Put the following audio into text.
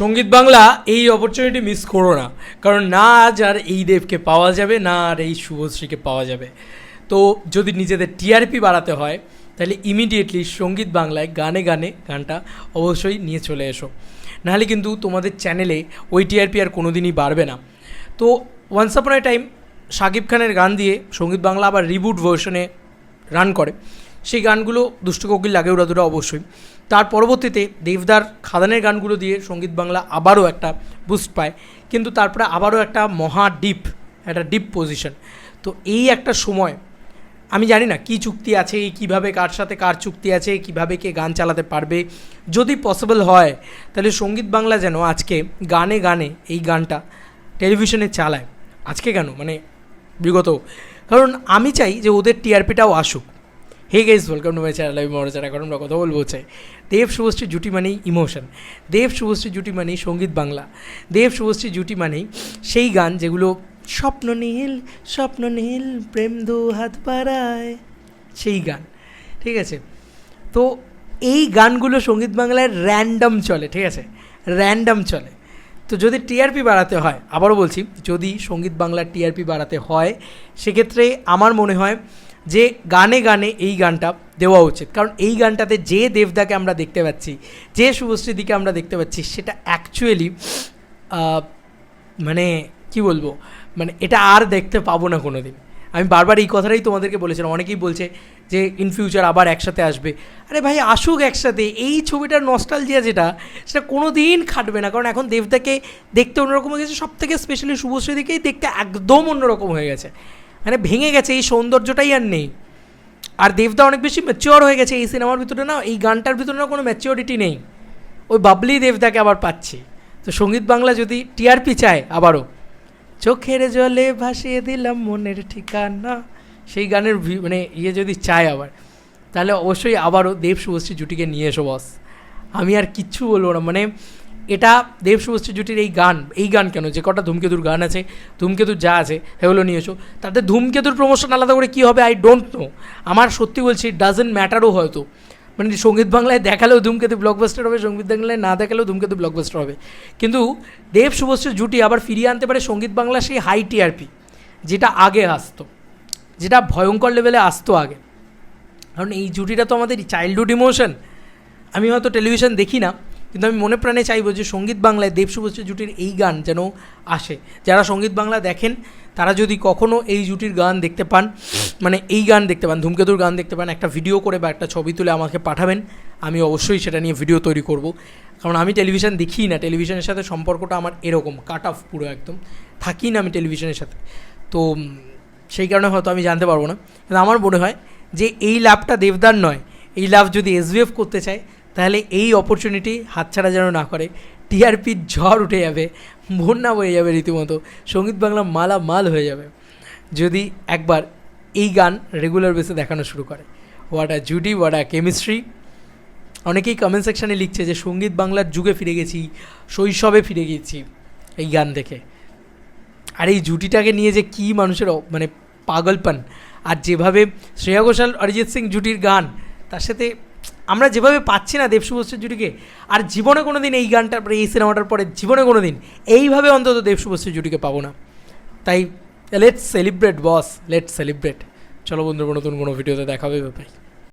সংগীত বাংলা এই opportunity miss করো না। কারণ না আজ আর এই দেবকে পাওয়া যাবে, না আর এই শুভশ্রীকে পাওয়া যাবে। তো যদি নিজেদের টিআরপি বাড়াতে হয়, তাহলে ইমিডিয়েটলি সংগীত বাংলায় গানে গানে গানটা অবশ্যই নিয়ে চলে এসো। নাহলে কিন্তু তোমাদের চ্যানেলে ওই টিআরপি আর কোনো দিনই বাড়বে না। তো ওয়ান্স আপন এ টাইম শাকিব খানের গান দিয়ে সংগীত বাংলা আবার রিবুট ভার্সনে রান করে। সেই গানগুলো দুষ্ট কোকিল লাগে ওরা অবশ্যই। তার পরবর্তীতে দেবদার খাদানের গানগুলো দিয়ে সংগীত বাংলা আবারও একটা বুস্ট পায়। কিন্তু তারপরে আবারও একটা মহা ডিপ একটা ডিপ পজিশন তো এই একটা সময়, আমি জানি না কী চুক্তি আছে, কীভাবে কার সাথে কার চুক্তি আছে, কীভাবে কে গান চালাতে পারবে। যদি পসিবল হয়, তাহলে সংগীত বাংলা যেন আজকে গানে গানে এই গানটা টেলিভিশনে চালায়। আজকে কেন? মানে বিগত। কারণ আমি চাই যে ওদের টিআরপিটাও আসুক। Hey guys welcome to my channel আমি মরচার এখন আমরা কথা বলব চাই দেব শুভশ্রী, জুটি মানেই ইমোশন দেব শুভশ্রী, জুটি মানেই সংগীত বাংলা। দেব শুভশ্রী, জুটি মানেই সেই গান যেগুলো স্বপ্ন নীল স্বপ্ন নীল, প্রেম দু হাত পাড়ায় সেই গান, ঠিক আছে? তো এই গানগুলো সংগীত বাংলায় র্যান্ডম চলে, ঠিক আছে? র্যান্ডম চলে। তো যদি টিআরপি বাড়াতে হয়, আবারও বলছি, যদি সংগীত বাংলার টিআরপি বাড়াতে হয়, সেক্ষেত্রে আমার মনে হয় যে গানে গানে এই গানটা দেওয়া উচিত। কারণ এই গানটাতে যে দেবদাকে আমরা দেখতে পাচ্ছি, যে শুভশ্রীদিকে আমরা দেখতে পাচ্ছি, সেটা অ্যাকচুয়ালি মানে কি বলব? মানে এটা আর দেখতে পাবো না কোনো দিন আমি বারবার এই কথাটাই তোমাদেরকে বলেছিলাম। অনেকেই বলছে যে ইন ফিউচার আবার একসাথে আসবে। আরে ভাই, আসুক একসাথে। এই ছবিটার নস্টালজিয়া যেটা, সেটা কোনো দিন খাটবে না। কারণ এখন দেবদাকে দেখতে অন্যরকম হয়ে গেছে। সব থেকে স্পেশালি শুভশ্রীদিকেই দেখতে একদম অন্যরকম হয়ে গেছে। মানে ভেঙে গেছে, এই সৌন্দর্যটাই আর নেই। আর দেবদা অনেক বেশি ম্যাচিওর হয়ে গেছে এই সিনেমার ভিতরে না, এই গানটার ভিতরে না কোনো ম্যাচিওরিটি নেই। ওই বাবলি দেবদাকে আবার পাচ্ছি। তো সংগীত বাংলা যদি টিআরপি চায় আবারও। চোখের জলে ভাসিয়ে দিলাম মনের ঠিকানা। সেই গানের মানে ইয়ে যদি চায় আবার। তাহলে অবশ্যই আবারও দেব শুভশ্রী জুটিকে নিয়ে এসো বস আমি আর কিচ্ছু বলব না। মানে এটা দেব শুভশ্রী জুটির এই গান এই গান কেন? যে কটা ধূমকেতুর গান আছে, ধূমকেতুর যা আছে, সেগুলো নিয়ে এসো। তাতে ধূমকেতুর প্রমোশন আলাদা করে কী হবে? আই ডোন্ট নো আমার সত্যি বলছি ডাজেন্ট ম্যাটারও হয়তো। মানে সংগীত বাংলায় দেখালেও ধূমকেতু ব্লকবাস্টার হবে, সংগীত বাংলায় না দেখালেও ধূমকেতু ব্লকবাস্টার হবে। কিন্তু দেব শুভশ্রীর জুটি আবার ফিরিয়ে আনতে পারে সংগীত বাংলা সেই হাই টিআরপি যেটা আগে আসতো। যেটা ভয়ঙ্কর লেভেলে আসতো আগে। কারণ এই জুটিটা তো আমাদের চাইল্ডহুড ইমোশন আমি হয়তো টেলিভিশন দেখি না। কিন্তু আমি মনে প্রাণে চাইব যে সংগীত বাংলায় দেব জুটির এই গান যেন আসে। যারা সংগীত বাংলা দেখেন, তারা যদি কখনও এই জুটির গান দেখতে পান মানে এই গান দেখতে পান, ধূমকেতুর গান দেখতে পান, একটা ভিডিও করে বা একটা ছবি তুলে আমাকে পাঠাবেন, আমি অবশ্যই সেটা নিয়ে ভিডিও তৈরি করব। কারণ আমি টেলিভিশন দেখি না, টেলিভিশনের সাথে সম্পর্কটা আমার এরকম কাট অফ পুরো একদম। থাকি না আমি টেলিভিশনের সাথে। তো, সেই কারণে হয়তো আমি জানতে পারব না। কিন্তু আমার মনে হয় যে এই লাভটা দেবদার নয়। এই লাভ যদি এসবিএফ করতে চায় তাহলে এই অপরচুনিটি হাতছাড়া যেন না করে টিআরপির ঝড় উঠে যাবে, বন্যা বয়ে যাবে রীতিমতো, সংগীত বাংলা মালা মাল হয়ে যাবে। যদি একবার এই গান রেগুলার বেসে দেখানো শুরু করে। হোয়াট আ জুডি হোয়াট আ কেমিস্ট্রি অনেকেই কমেন্ট সেকশানে লিখছে যে, সংগীত বাংলার যুগে ফিরে গেছি, শৈশবে ফিরে গেছি এই গান দেখে। আর এই জুটিটাকে নিয়ে যে কী মানুষের মানে পাগলপান। আর যেভাবে শ্রেয়া ঘোষাল, অরিজিৎ সিং জুটির গান, তার সাথে আমরা যেভাবে পাচ্ছি না দেব শুভশ্রীর জুটিকে, আর জীবনে কোনো দিন এই গানটার পরে, এই সিনেমাটার পরে জীবনে কোনো দিন এইভাবে অন্তত দেব শুভশ্রী জুটিকে পাবো না। তাই let's celebrate boss let's celebrate চলো বন্ধুরা, নতুন কোনো ভিডিওতে দেখাবে ভাই